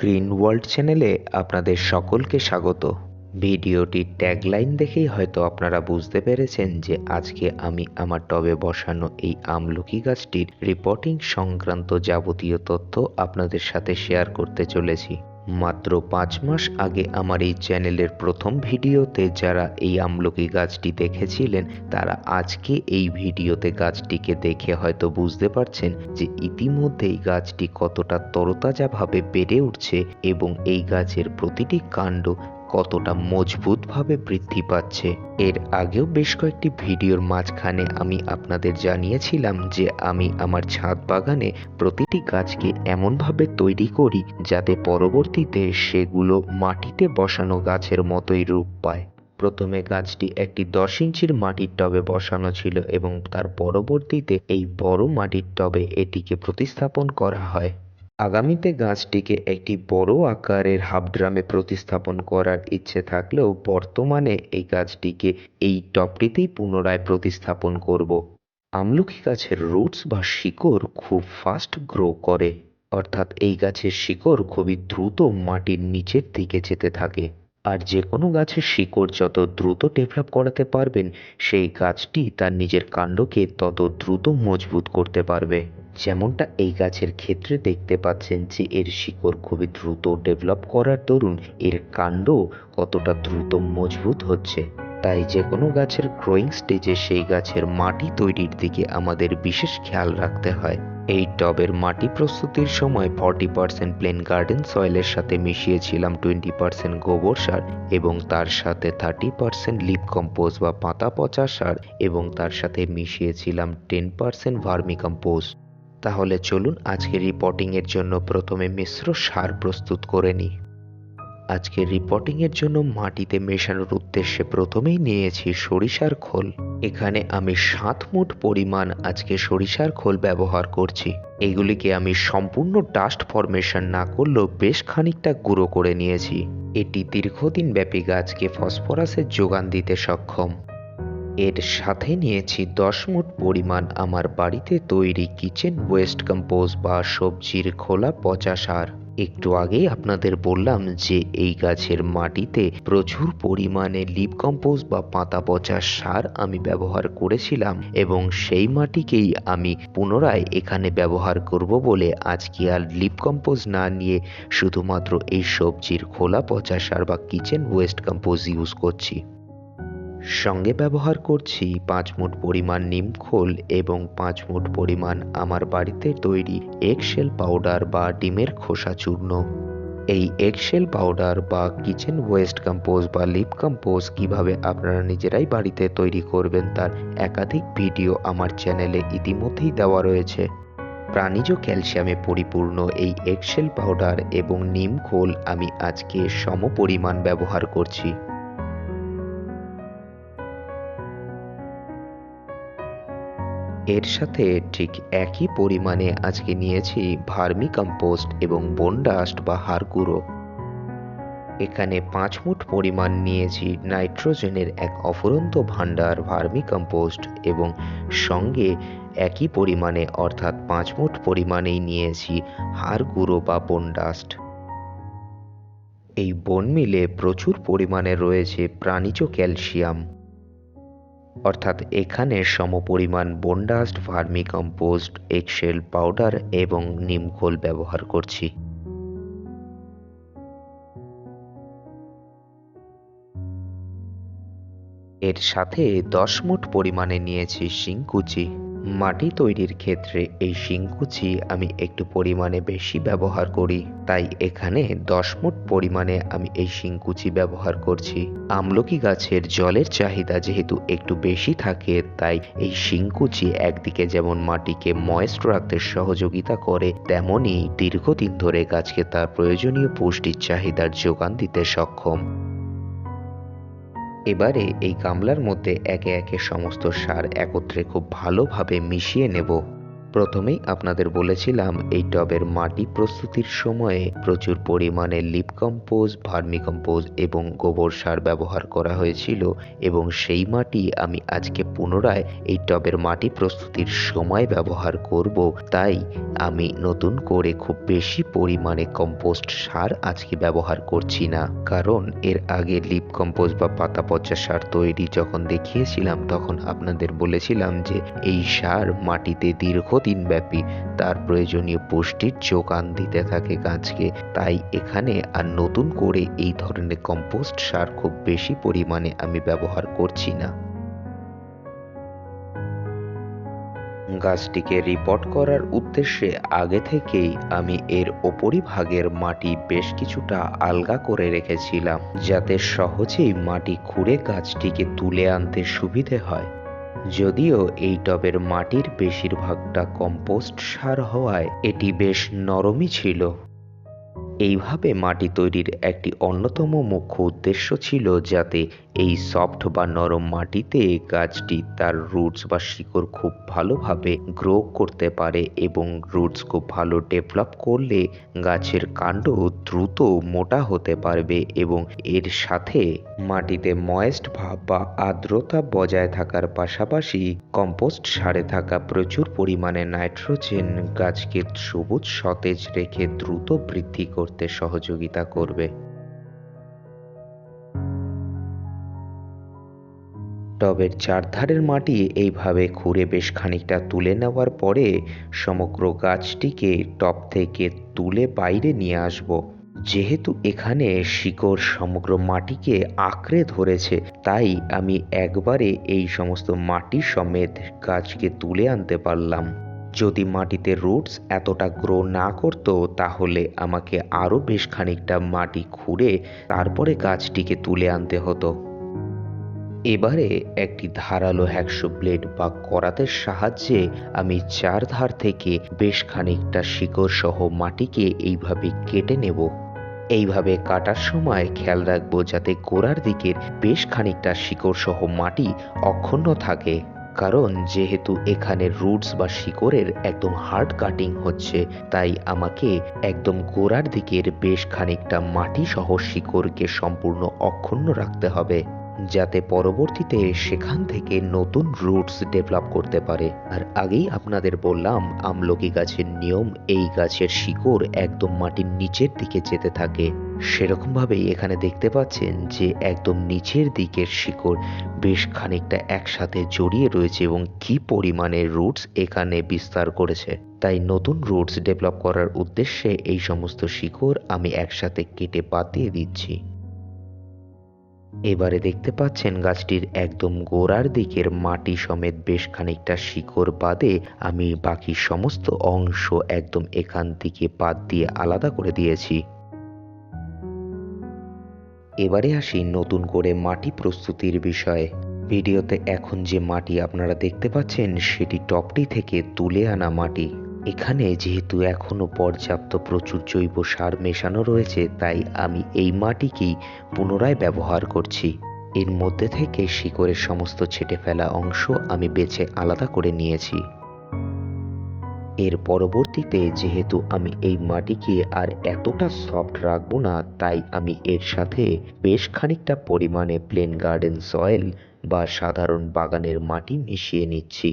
Green world চ্যানেলে আপনাদের সকলকে স্বাগত। ভিডিওটির ট্যাগলাইন দেখেই হয়তো আপনারা বুঝতে পেরেছেন যে আজকে আমি আমার টবে বসানো এই আমলকি গাছটির রিপোর্টিং সংক্রান্ত যাবতীয় তথ্য আপনাদের সাথে শেয়ার করতে চলেছি। মাত্র পাঁচ মাস আগে আমার এই চ্যানেলের প্রথম ভিডিওতে যারা এই আমলকি গাছটি দেখেছিলেন, তারা আজকে এই ভিডিওতে গাছটিকে দেখে হয়তো বুঝতে পারছেন যে ইতিমধ্যেই গাছটি কতটা তরতাজাভাবে বেড়ে উঠছে এবং এই গাছের প্রতিটি কাণ্ড কতটা মজবুতভাবে বৃদ্ধি পাচ্ছে। এর আগেও বেশ কয়েকটি ভিডিওর মাঝখানে আমি আপনাদের জানিয়েছিলাম যে আমি আমার ছাদ বাগানে প্রতিটি গাছকে এমনভাবে তৈরি করি যাতে পরবর্তীতে সেগুলো মাটিতে বসানো গাছের মতোই রূপ পায়। প্রথমে গাছটি একটি দশ ইঞ্চির মাটির টবে বসানো ছিল এবং তার পরবর্তীতে এই বড় মাটির টবে এটিকে প্রতিস্থাপন করা হয়। আগামীতে গাছটিকে একটি বড় আকারের হাফ ড্রামে প্রতিস্থাপন করার ইচ্ছে থাকলেও বর্তমানে এই গাছটিকে এই টবটিতেই পুনরায় প্রতিস্থাপন করব। আমলকি গাছের রুটস বা শিকড় খুব ফাস্ট গ্রো করে। অর্থাৎ এই গাছের শিকড় খুবই দ্রুত মাটির নিচের দিকে যেতে থাকে। আর যে কোনো গাছের শিকড় যত দ্রুত ডেভেলপ করাতে পারবেন, সেই গাছটি তার নিজের কাণ্ডকে তত দ্রুত মজবুত করতে পারবে। যেমনটা এই গাছের ক্ষেত্রে দেখতে পাচ্ছেন যে এর শিকড় খুবই দ্রুত ডেভেলপ করার দরুন এর কাণ্ড কতটা দ্রুত মজবুত হচ্ছে। তাই যে কোনো গাছের গ্রোয়িং স্টেজে সেই গাছের মাটি তৈরির দিকে আমাদের বিশেষ খেয়াল রাখতে হয়। এই টবের মাটি প্রস্তুতির সময় ফর্টি পার্সেন্ট প্লেন গার্ডেন সয়েলের সাথে মিশিয়েছিলাম টোয়েন্টি পার্সেন্ট গোবর সার এবং তার সাথে থার্টি পার্সেন্ট লিপ কম্পোজ বা পাতা পচা সার এবং তার সাথে মিশিয়েছিলাম টেন পার্সেন্ট ভার্মি কম্পোস্ট তাহলে চলুন আজকে রিপোর্টিংয়ের জন্য প্রথমে মিশ্র সার প্রস্তুত করে নিই। আজকে রিপোর্টিংয়ের জন্য মাটিতে মেশানোর উদ্দেশ্যে প্রথমেই নিয়েছি সরিষার খোল। এখানে আমি সাত মুঠ পরিমাণ আজকে সরিষার খোল ব্যবহার করছি। এগুলিকে আমি সম্পূর্ণ ডাস্ট ফরমেশন না করলেও বেশ খানিকটা গুঁড়ো করে নিয়েছি। এটি দীর্ঘদিন ব্যাপী গাছকে ফসফরাসের যোগান দিতে সক্ষম। এর সাথে নিয়েছি দশ মুঠ পরিমাণ আমার বাড়িতে তৈরি কিচেন ওয়েস্ট কম্পোজ বা সবজির খোলা পচা সার। একটু আগেই আপনাদের বললাম যে এই গাছের মাটিতে প্রচুর পরিমাণে লিপ কম্পোজ বা পাতা পচা সার আমি ব্যবহার করেছিলাম এবং সেই মাটিকেই আমি পুনরায় এখানে ব্যবহার করব বলে আজকে আর লিপ কম্পোজ না নিয়ে শুধুমাত্র এই সবজির খোলা পচা সার বা কিচেন ওয়েস্ট কম্পোজ ইউজ করছি। সঙ্গে ব্যবহার করছি পাঁচ মুঠ পরিমাণ নিমখোল এবং পাঁচ মুঠ পরিমাণ আমার বাড়িতে তৈরি এগশেল পাউডার বা ডিমের খোসা চূর্ণ। এই এগশেল পাউডার বা কিচেন ওয়েস্ট কম্পোজ বা লিপ কম্পোজ কীভাবে আপনারা নিজেরাই বাড়িতে তৈরি করবেন তার একাধিক ভিডিও আমার চ্যানেলে ইতিমধ্যেই দেওয়া রয়েছে। প্রাণীজ ক্যালসিয়ামে পরিপূর্ণ এই এগশেল পাউডার এবং নিম খোল আমি আজকে সম পরিমাণ ব্যবহার করছি। এর সাথে ঠিক একই পরিমাণে আজকে নিয়েছি ভার্মি কম্পোস্ট এবং বনডাস্ট বা হাড়গুঁড়ো এখানে পাঁচ মুঠ পরিমাণ নিয়েছি নাইট্রোজেনের এক অফুরন্ত ভাণ্ডার ভার্মি কম্পোস্ট এবং সঙ্গে একই পরিমাণে অর্থাৎ পাঁচ মুঠ পরিমাণেই নিয়েছি হাড় গুঁড়ো বা বনডাস্ট এই বন মিলে প্রচুর পরিমাণে রয়েছে প্রাণীজ ক্যালসিয়াম। অর্থাৎ এখানে সমপরিমাণ bone dust, vermicompost eggshell powder এবং নিমখোল ব্যবহার করছি। এর সাথে দশ মুঠ পরিমাণে নিয়েছি শিংকুচি। মাটি তৈরির ক্ষেত্রে এই শিংকুচি আমি একটু পরিমাণে বেশি ব্যবহার করি। তাই এখানে দশ মুঠ পরিমাণে আমি এই শিংকুচি ব্যবহার করছি। আমলকি গাছের জলের চাহিদা যেহেতু একটু বেশি থাকে, তাই এই শিংকুচি একদিকে যেমন মাটিকে ময়েস্ট রাখতে সহযোগিতা করে তেমনই দীর্ঘদিন ধরে গাছকে তার প্রয়োজনীয় পুষ্টির চাহিদার যোগান দিতে সক্ষম। এবারে এই গামলার মধ্যে একে একে সমস্ত সার একত্রে খুব ভালোভাবে মিশিয়ে নেব। প্রথমেই আপনাদের বলেছিলাম, এই টবের মাটি প্রস্তুতির সময়ে প্রচুর পরিমাণে লিপ কম্পোজ, ভার্মি কম্পোজ এবং গোবর সার ব্যবহার করা হয়েছিল এবং সেই মাটি আমি আজকে পুনরায় এই টবের মাটি প্রস্তুতির সময় ব্যবহার করব। তাই আমি নতুন করে খুব বেশি পরিমাণে কম্পোস্ট সার আজকে ব্যবহার করছি না। কারণ এর আগে লিপ কম্পোজ বা পাতা পচা সার তৈরি যখন দেখিয়েছিলাম, তখন আপনাদের বলেছিলাম যে এই সার মাটিতে দীর্ঘদিন ব্যাপী তার প্রয়োজনীয় পুষ্টির যোগান দিতে থাকে গাছকে। তাই এখানে আর নতুন করে এই ধরনের কম্পোস্ট সার খুব বেশি পরিমাণে আমি ব্যবহার করছি না। গাছটিকে রিপোর্ট করার উদ্দেশ্যে আগে থেকেই আমি এর ওপরিভাগের মাটি বেশ কিছুটা আলগা করে রেখেছিলাম, যাতে সহজেই মাটি খুঁড়ে গাছটিকে তুলে আনতে সুবিধে হয়। যদিও এই টবের মাটির বেশিরভাগটা কম্পোস্ট সার হওয়ায় এটি বেশ নরমই ছিল। এইভাবে মাটি তৈরির একটি অন্যতম মুখ্য উদ্দেশ্য ছিল যাতে এই সফট বা নরম মাটিতে গাছটি তার রুটস বা শিকড় খুব ভালোভাবে গ্রো করতে পারে এবং রুটস খুব ভালো ডেভেলপ করলে গাছের কাণ্ড দ্রুত মোটা হতে পারবে এবং এর সাথে মাটিতে ময়েস্ট ভাব বা আর্দ্রতা বজায় থাকার পাশাপাশি কম্পোস্ট সারে থাকা প্রচুর পরিমাণে নাইট্রোজেন গাছকে সবুজ সতেজ রেখে দ্রুত বৃদ্ধি করতে সহযোগিতা করবে। টবের চারধারের মাটি এইভাবে খুঁড়ে বেশ খানিকটা তুলে নেওয়ার পরে সমগ্র গাছটিকে টব থেকে তুলে বাইরে নিয়ে আসব। যেহেতু এখানে শিকড় সমগ্র মাটিকে আঁকড়ে ধরেছে, তাই আমি একবারে এই সমস্ত মাটি সমেত গাছকে তুলে আনতে পারলাম। যদি মাটিতে রুটস এতটা গ্রো না করতো, তাহলে আমাকে আরও বেশ খানিকটা মাটি খুঁড়ে তারপরে গাছটিকে তুলে আনতে হতো। এবারে একটি ধারালো হ্যাকশো ব্লেড বা করাতের সাহায্যে আমি চার ধার থেকে বেশ খানিকটা শিকড় সহ মাটিকে এইভাবে কেটে নেব। এইভাবে কাটার সময় খেয়াল রাখব যাতে গোড়ার দিকের বেশ খানিকটা শিকড় সহ মাটি অক্ষুণ্ণ থাকে। কারণ যেহেতু এখানে রুটস বা শিকড়ের একদম হার্ড কাটিং হচ্ছে, তাই আমাকে একদম গোড়ার দিকের বেশ খানিকটা মাটি সহ শিকড়কে সম্পূর্ণ অক্ষুণ্ণ রাখতে হবে। যাতে পরবর্তীতে সেখান থেকে নতুন রুটস ডেভেলপ করতে পারে। আর আগেই আপনাদের বললাম, আমলকি গাছের নিয়ম, এই গাছের শিকড় একদম মাটির নিচের দিকে যেতে থাকে। সেরকমভাবেই এখানে দেখতে পাচ্ছেন যে একদম নিচের দিকের শিকড় বেশ খানিকটা একসাথে জড়িয়ে রয়েছে এবং কি পরিমাণে রুটস এখানে বিস্তার করেছে। তাই নতুন রুটস ডেভেলপ করার উদ্দেশ্যে এই সমস্ত শিকড় আমি একসাথে কেটে বাদ দিয়ে দিচ্ছি। এবারে দেখতে পাচ্ছেন গাছটির একদম গোড়ার দিকের মাটি সমেত বেশ খানিকটা শিকড় বাদে আমি বাকি সমস্ত অংশ একদম এখান থেকে বাদ দিয়ে আলাদা করে দিয়েছি। এবারে আসি নতুন করে মাটি প্রস্তুতির বিষয়ে। ভিডিওতে এখন যে মাটি আপনারা দেখতে পাচ্ছেন, সেটি টপটি থেকে তুলে আনা মাটি। এখানে যেহেতু এখনও পর্যাপ্ত প্রচুর জৈব সার মেশানো রয়েছে, তাই আমি এই মাটিকেই পুনরায় ব্যবহার করছি। এর মধ্যে থেকে শিকড়ের সমস্ত ছেটে ফেলা অংশ আমি বেছে আলাদা করে নিয়েছি। এর পরবর্তীতে যেহেতু আমি এই মাটিকে আর এতটা সফট রাখব না, তাই আমি এর সাথে বেশ খানিকটা পরিমাণে প্লেন গার্ডেন সয়েল বা সাধারণ বাগানের মাটি মিশিয়ে নিচ্ছি।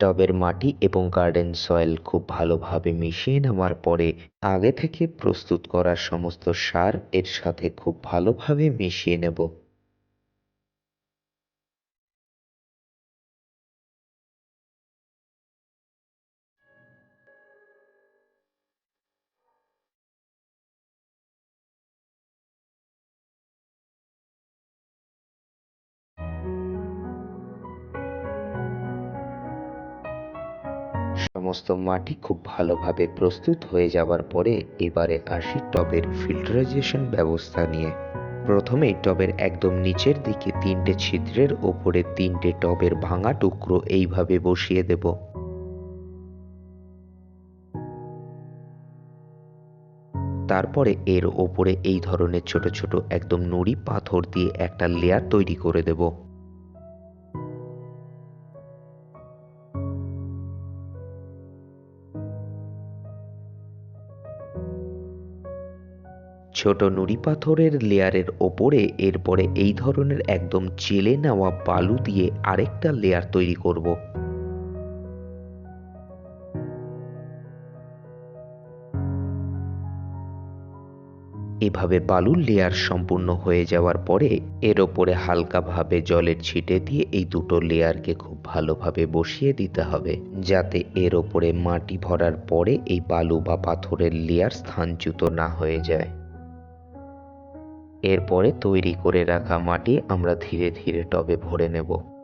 টবের মাটি এবং গার্ডেন সয়েল খুব ভালোভাবে মিশিয়ে নেওয়ার পরে আগে থেকে প্রস্তুত করা সমস্ত সার এর সাথে খুব ভালোভাবে মিশিয়ে নেব। সমস্ত মাটি খুব ভালোভাবে প্রস্তুত হয়ে যাবার পরে এবারে আসি টবের ফিল্টারাইজেশন ব্যবস্থা নিয়ে। প্রথমেই টবের একদম নিচের দিকে তিনটে ছিদ্রের ওপরে তিনটে টবের ভাঙা টুকরো এইভাবে বসিয়ে দেব। তারপরে এর ওপরে এই ধরনের ছোট ছোট একদম নুড়ি পাথর দিয়ে একটা লেয়ার তৈরি করে দেব। ছোট নুড়ি পাথরের লেয়ারের ওপরে এরপরে এই ধরনের একদম চেলে নেওয়া বালু দিয়ে আরেকটা লেয়ার তৈরি করব। এভাবে বালুর লেয়ার সম্পূর্ণ হয়ে যাওয়ার পরে এর ওপরে হালকাভাবে জলের ছিটে দিয়ে এই দুটো লেয়ারকে খুব ভালোভাবে বসিয়ে দিতে হবে, যাতে এর ওপরে মাটি ভরার পরে এই বালু বা পাথরের লেয়ার স্থানচ্যুত না হয়ে যায়। এরপরে তৈরি করে রাখা মাটি আমরা ধীরে ধীরে টবে ভরে নেব।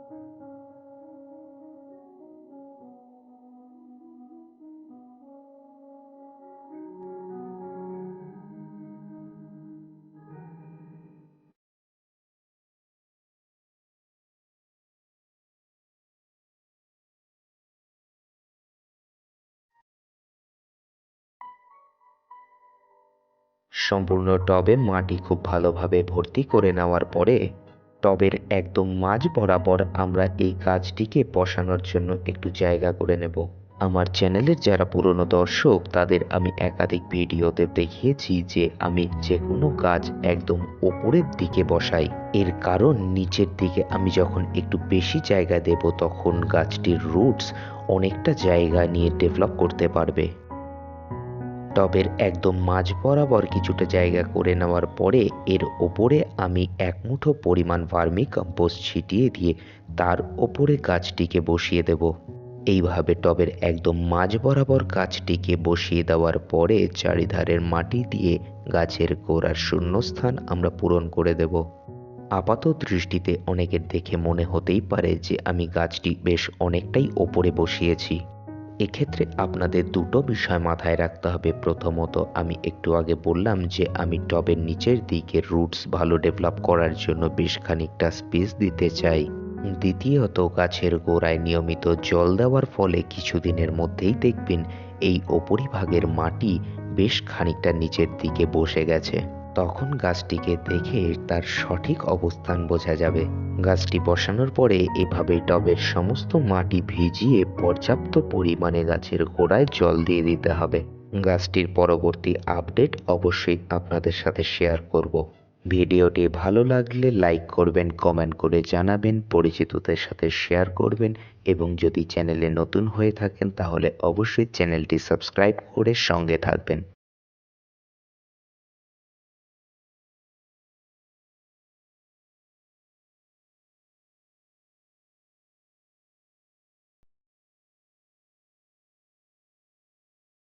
সম্পূর্ণ টবে মাটি খুব ভালোভাবে ভর্তি করে নেওয়ার পরে টবের একদম মাঝ বরাবর আমরা এই গাছটিকে বসানোর জন্য একটু জায়গা করে নেব। আমার চ্যানেলের যারা পুরনো দর্শক, তাদের আমি একাধিক ভিডিওতে দেখিয়েছি যে আমি যে কোনো গাছ একদম ওপরের দিকে বসাই। এর কারণ নিচের দিকে আমি যখন একটু বেশি জায়গা দেব, তখন গাছটির রুটস অনেকটা জায়গা নিয়ে ডেভেলপ করতে পারবে। টবের একদম মাঝ বরাবর কিছুটা জায়গা করে নেওয়ার পরে এর ওপরে আমি এক মুঠো পরিমাণ ভার্মি কম্পোস্ট ছিটিয়ে দিয়ে তার ওপরে গাছটিকে বসিয়ে দেব। এইভাবে টবের একদম মাঝ বরাবর গাছটিকে বসিয়ে দেওয়ার পরে চারিধারের মাটি দিয়ে গাছের গোড়ার শূন্যস্থান আমরা পূরণ করে দেব। আপাত দৃষ্টিতে অনেকের দেখে মনে হতেই পারে যে আমি গাছটি বেশ অনেকটাই ওপরে বসিয়েছি। এক্ষেত্রে আপনাদের দুটো বিষয় মাথায় রাখতে হবে। প্রথমত, আমি একটু আগে বললাম যে, আমি টবের নিচের দিকে রুটস ভালো ডেভেলপ করার জন্য বেশ খানিকটা স্পেস দিতে চাই। দ্বিতীয়ত, গাছের গোড়ায় নিয়মিত জল দেওয়ার ফলে কিছুদিনের মধ্যেই দেখবেন এই ওপরিভাগের মাটি বেশ খানিকটা নিচের দিকে বসে গেছে। তখন গাছটিকে দেখে তার সঠিক অবস্থান বোঝা যাবে। গাছটি বসানোর পরে এভাবে টবের সমস্ত মাটি ভিজিয়ে পর্যাপ্ত পরিমাণে গাছের গোড়ায় জল দিয়ে দিতে হবে। গাছটির পরবর্তী আপডেট অবশ্যই আপনাদের সাথে শেয়ার করব। ভিডিওটি ভালো লাগলে লাইক করবেন, কমেন্ট করে জানাবেন, পরিচিতদের সাথে শেয়ার করবেন এবং যদি চ্যানেলে নতুন হয়ে থাকেন তাহলে অবশ্যই চ্যানেলটি সাবস্ক্রাইব করে সঙ্গে থাকবেন।